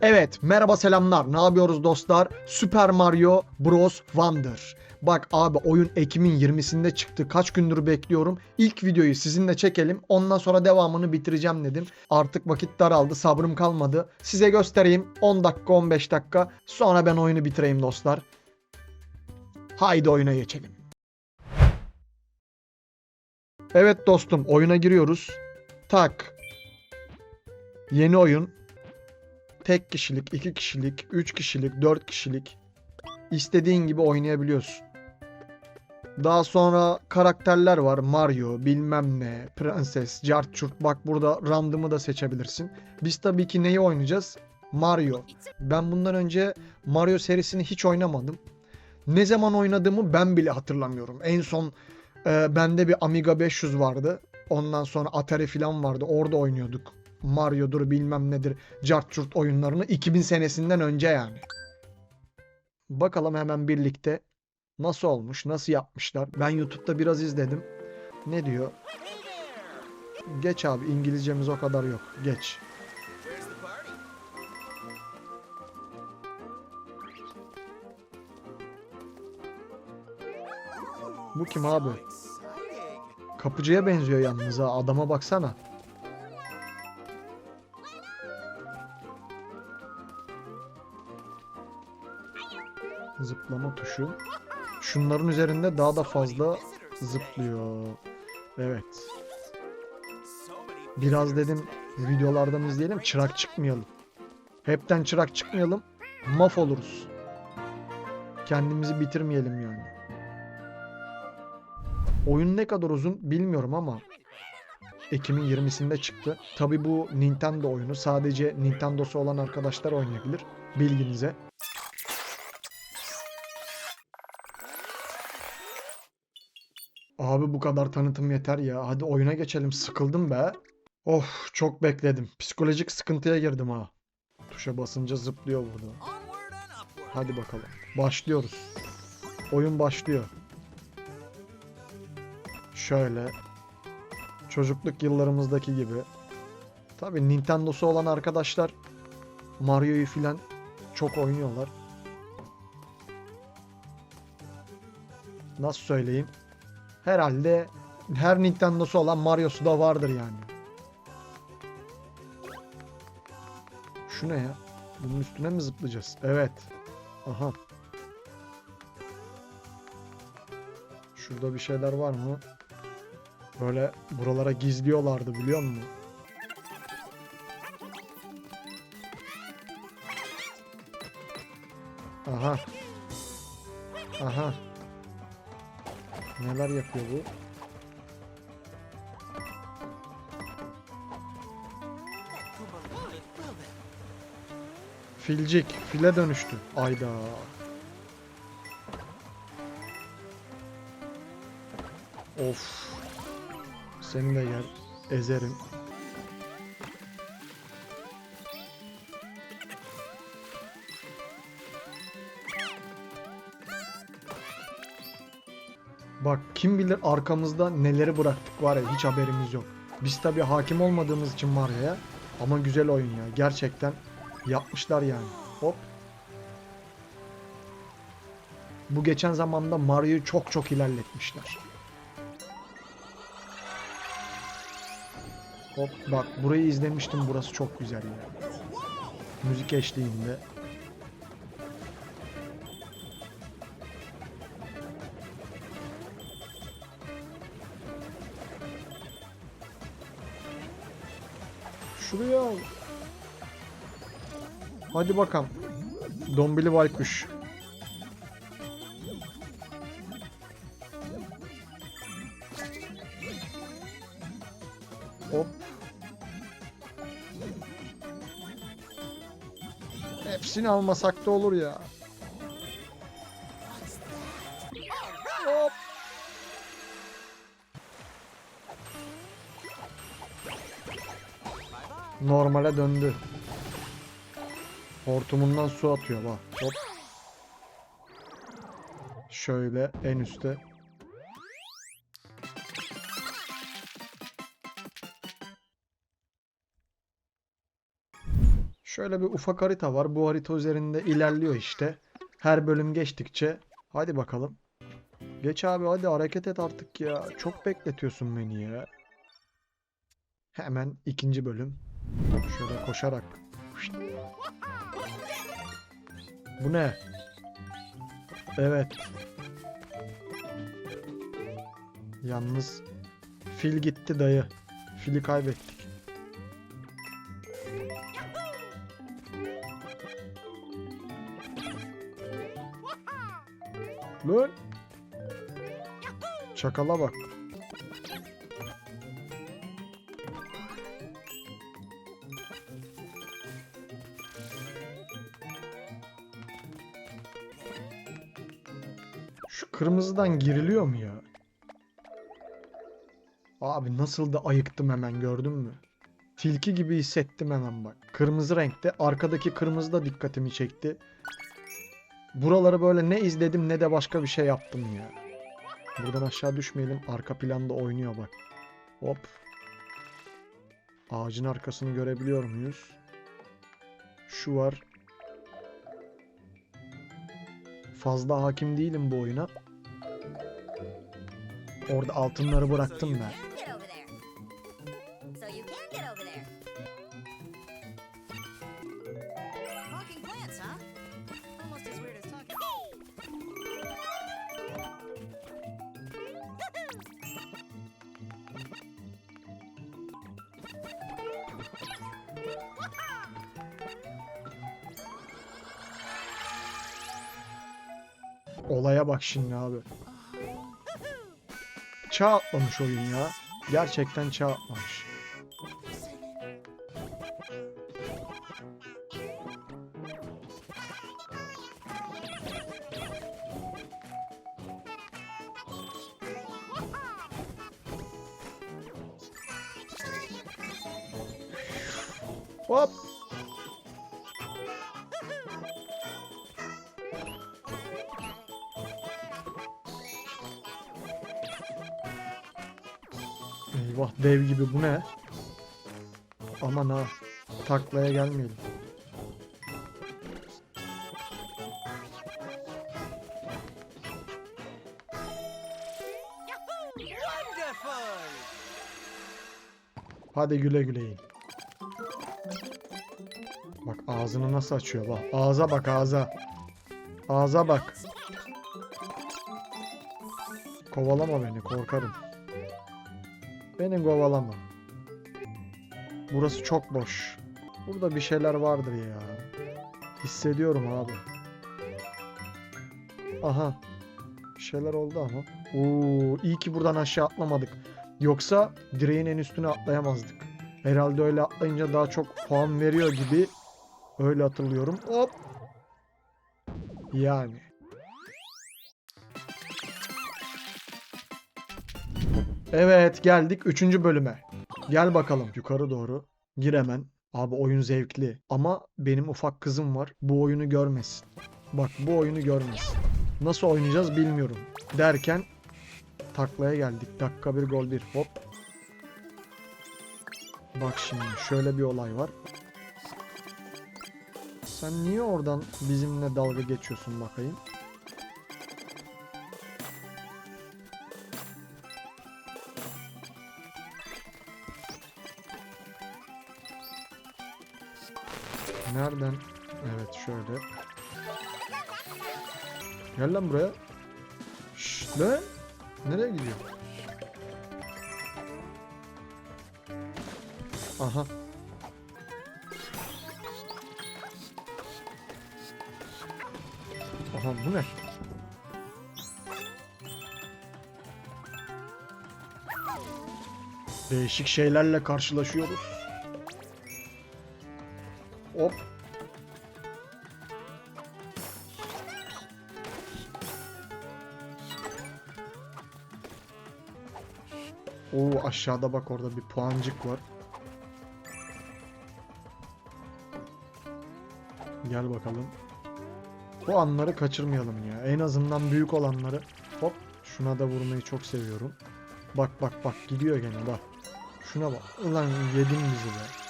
Evet, merhaba selamlar. Ne yapıyoruz dostlar? Super Mario Bros. Wonder. Bak abi oyun Ekim'in 20'sinde çıktı. Kaç gündür bekliyorum. İlk videoyu sizinle çekelim. Ondan sonra devamını bitireceğim dedim. Artık vakit daraldı. Sabrım kalmadı. Size göstereyim. 10 dakika 15 dakika. Sonra ben oyunu bitireyim dostlar. Haydi oyuna geçelim. Evet dostum oyuna giriyoruz. Tak. Yeni oyun. Tek kişilik, iki kişilik, üç kişilik, dört kişilik. İstediğin gibi oynayabiliyorsun. Daha sonra karakterler var. Mario, bilmem ne, Prenses, Cart Çurt. Bak burada random'ı da seçebilirsin. Biz tabii ki neyi oynayacağız? Mario. Ben bundan önce Mario serisini hiç oynamadım. Ne zaman oynadığımı ben bile hatırlamıyorum. En son e, bende bir Amiga 500 vardı. Ondan sonra Atari falan vardı. Orada oynuyorduk. Mario'dur bilmem nedir. Cart Çurt oyunlarını 2000 senesinden önce yani. Bakalım hemen birlikte nasıl olmuş, nasıl yapmışlar. Ben YouTube'da biraz izledim. Ne diyor? Geç abi İngilizcemiz o kadar yok. Geç. Bu kim abi? Kapıcıya benziyor yalnız ha. Adama baksana. Zıplama tuşu. Şunların üzerinde daha da fazla zıplıyor. Evet. Biraz dedim videolardan izleyelim çırak çıkmayalım. Hepten çırak çıkmayalım. Maf oluruz. Kendimizi bitirmeyelim yani. Oyun ne kadar uzun bilmiyorum ama Ekim'in 20'sinde çıktı. Tabi bu Nintendo oyunu. Sadece Nintendo'su olan arkadaşlar oynayabilir. Bilginize. Abi bu kadar tanıtım yeter ya. Hadi oyuna geçelim. Sıkıldım be. Of çok bekledim. Psikolojik sıkıntıya girdim ha. Tuşa basınca zıplıyor burada. Hadi bakalım. Başlıyoruz. Oyun başlıyor. Şöyle. Çocukluk yıllarımızdaki gibi. Tabi Nintendo'su olan arkadaşlar Mario'yu filan çok oynuyorlar. Nasıl söyleyeyim? Herhalde her Nintendo'su olan Mario'su da vardır yani. Şu ne ya? Bunun üstüne mi zıplayacağız? Evet. Aha. Şurada bir şeyler var mı? Böyle buralara gizliyorlardı biliyor musun? Aha. Aha. Neler yapıyor bu? Filcik. File dönüştü. Ayda. Of. Seni de yer. Ezerim. Bak kim bilir arkamızda neleri bıraktık var ya hiç haberimiz yok. Biz tabi hakim olmadığımız için Mario'ya ama güzel oyun ya. Gerçekten yapmışlar yani. Hop. Bu geçen zamanda Mario'yu çok çok ilerletmişler. Hop bak burayı izlemiştim burası çok güzel ya. Müzik eşliğinde. Hadi bakalım. Dombili baykuş. Hop. Hepsini almasak da olur ya. Hop. Normale döndü. Hortumundan su atıyor bak. Hop. Şöyle en üste. Şöyle bir ufak harita var. Bu harita üzerinde ilerliyor işte. Her bölüm geçtikçe. Hadi bakalım. Geç abi hadi hareket et artık ya. Çok bekletiyorsun beni ya. Hemen ikinci bölüm. Şöyle koşarak. Bu ne? Evet. Yalnız fil gitti dayı. Fili kaybettik. Lan. Çakala bak. Kırmızıdan giriliyor mu ya? Abi nasıl da ayıktım hemen gördün mü? Tilki gibi hissettim hemen bak. Kırmızı renkte. Arkadaki kırmızı da dikkatimi çekti. Buraları böyle ne izledim ne de başka bir şey yaptım ya. Buradan aşağı düşmeyelim. Arka planda oynuyor bak. Hop. Ağacın arkasını görebiliyor muyuz? Şu var. Fazla hakim değilim bu oyuna. As weird as talking. Olaya bak şimdi abi. Çağ atlamış oyun ya. Gerçekten çağ atlamış. Hop. Eyvah dev gibi bu ne? Aman ha. Taklaya gelmeyelim. Hadi güle güle. Bak ağzını nasıl açıyor bak. Ağza bak ağza. Ağza bak. Kovalama beni korkarım. Beni kovalama. Burası çok boş. Burada bir şeyler vardır ya. Hissediyorum abi. Aha. Bir şeyler oldu ama. Oo, iyi ki buradan aşağı atlamadık. Yoksa direğin en üstüne atlayamazdık. Herhalde öyle atlayınca daha çok puan veriyor gibi. Öyle hatırlıyorum. Hop. Yani. Evet geldik 3. bölüme. Gel bakalım yukarı doğru. Gir hemen. Abi oyun zevkli. Ama benim ufak kızım var. Bu oyunu görmesin. Bak bu oyunu görmesin. Nasıl oynayacağız bilmiyorum. Derken taklaya geldik. Dakika bir gol bir. Hop. Bak şimdi şöyle bir olay var. Sen niye oradan bizimle dalga geçiyorsun bakayım? Nereden? Evet şöyle. Gel lan buraya. Şşt lan. Nereye gidiyor? Aha. Aha bu ne? Değişik şeylerle karşılaşıyoruz. Hop. Oo aşağıda bak orada bir puancık var. Gel bakalım. Bu anları kaçırmayalım ya. En azından büyük olanları. Hop. Şuna da vurmayı çok seviyorum. Bak bak bak gidiyor gene bak. Şuna bak. Ulan yedin bizi be.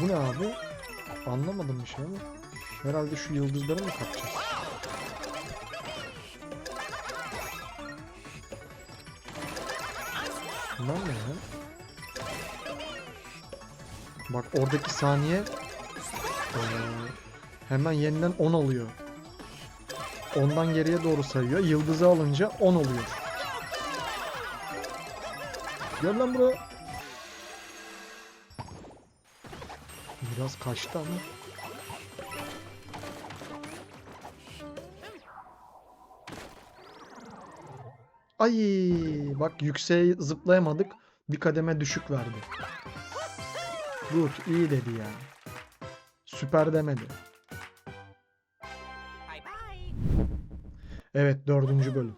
Bu ne abi? Anlamadım bir şey ama. Herhalde şu yıldızları mı kapacağız? Bunlar ne ya? Bak oradaki saniye hemen yeniden 10 oluyor. Ondan geriye doğru sayıyor. Yıldızı alınca 10 oluyor. Gel lan buraya. Biraz kaçtı ama. Ay bak yükseğe zıplayamadık. Bir kademe düşük verdi. Good iyi dedi ya. Süper demedi. Evet dördüncü bölüm.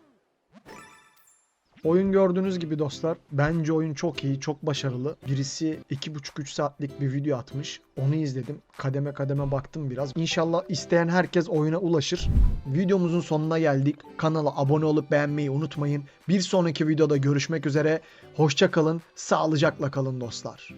Oyun gördüğünüz gibi dostlar. Bence oyun çok iyi, çok başarılı. Birisi 2,5-3 saatlik bir video atmış. Onu izledim. Kademe kademe baktım biraz. İnşallah isteyen herkes oyuna ulaşır. Videomuzun sonuna geldik. Kanala abone olup beğenmeyi unutmayın. Bir sonraki videoda görüşmek üzere. Hoşça kalın, sağlıcakla kalın dostlar.